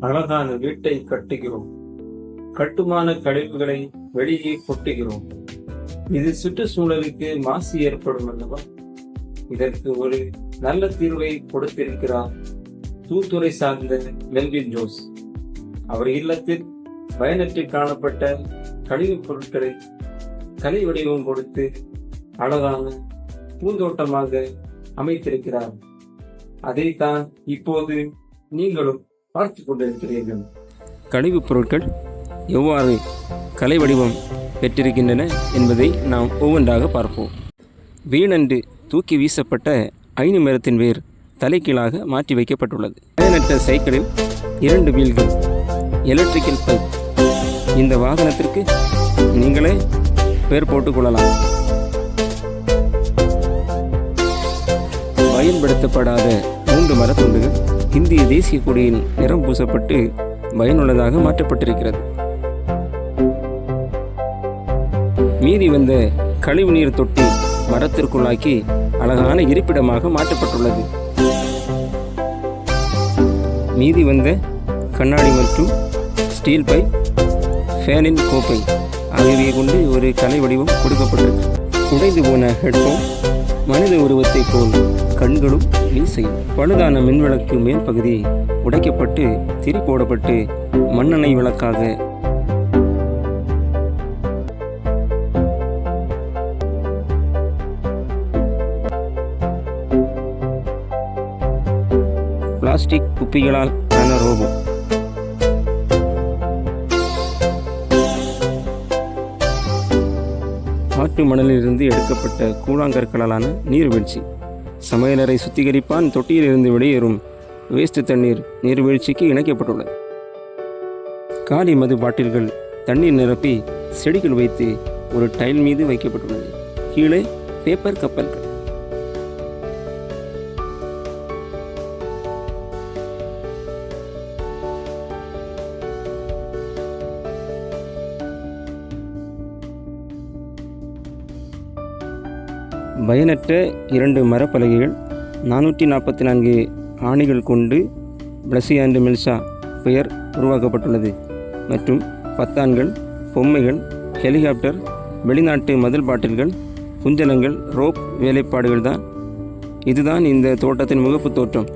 அழகான வீட்டை கட்டுகிறோம். கட்டுமான கழிவுகளை வெளியே கொட்டுகிறோம். இது சுற்றுச்சூழலுக்கு மாசு ஏற்படும் அல்லவா? இதற்கு ஒரு நல்ல தீர்வை கொடுத்திருக்கிறார் தூத்துறை சார்ந்த மெல்வின் ஜோஸ். அவர் இல்லத்தில் பயனற்று காணப்பட்ட கழிவுப் பொருட்களை கலை வடிவம் கொடுத்து அழகான பூந்தோட்டமாக அமைத்திருக்கிறார். அதைத்தான் இப்போது நீங்களும் பார்த்து கொண்டிருக்கிறீர்கள். கழிவுப் பொருட்கள் எவ்வாறு கலை வடிவம் பெற்றிருக்கின்றன என்பதை நாம் ஒவ்வொன்றாக பார்ப்போம். வீணன்று தூக்கி வீசப்பட்ட ஐந்து மரத்தின் வேர் தலைகீழாக மாற்றி வைக்கப்பட்டுள்ளது. பயனற்ற சைக்கிளில் இரண்டு வீல்கள் எலக்ட்ரிக்கல் பைப் இந்த வாகனத்திற்கு நீங்களே பேர் போட்டுக் கொள்ளலாம். பயன்படுத்தப்படாத மூன்று மரத்துண்டுகள் இந்திய தேசிய கொடியின் நிறம் பூசப்பட்டு பயனுள்ளதாக மாற்றப்பட்டிருக்கிறது. மீதி வந்த கழிவு நீர் தொட்டி மரத்திற்குள்ளாக்கி அழகான இருப்பிடமாக மாற்றப்பட்டுள்ளது. மீதி வந்த கண்ணாடி மற்றும் ஸ்டீல் பை ஃபேனின் கோப்பை ஆகியவை கொண்டு ஒரு கலை வடிவம் கொடுக்கப்பட்டது உடைந்து போன ஹெட்ஃபோன் மனித உருவத்தைப் போல் கண்களும் மீசை பழுதான மின்விளக்கு மேல் பகுதி உடைக்கப்பட்டு திரி போடப்பட்டு மண்ணெண்ணெய் விளக்காக. பிளாஸ்டிக் குப்பிகளால் ஆன ரோபோ காட்டு மணலிலிருந்து எடுக்கப்பட்ட கூழாங்கற்களாலான நீர்வீழ்ச்சி. சமையலறை சுத்திகரிப்பான் தொட்டியிலிருந்து வெளியேறும். வேஸ்ட் தண்ணீர் நீர்வீழ்ச்சிக்கு இணைக்கப்பட்டுள்ளது. காலி மது பாட்டில்கள் தண்ணீர் நிரப்பி செடிகள் வைத்து ஒரு டைல் மீது வைக்கப்பட்டுள்ளது. கீழே பேப்பர் கப்பல்கள். பயனற்ற இரண்டு மரப்பலகைகள் நானூற்றி நாற்பத்தி நான்கு ஆணிகள் கொண்டு பிளஸி அண்ட் மில்சா பெயர் உருவாக்கப்பட்டுள்ளது. மற்றும் பத்தான்கள் பொம்மைகள் ஹெலிகாப்டர் வெளிநாட்டு மதில் பாட்டில்கள் குஞ்சலங்கள் ரோப் வேலைப்பாடுகள் தான். இதுதான் இந்த தோட்டத்தின் முகப்பு தோற்றம்.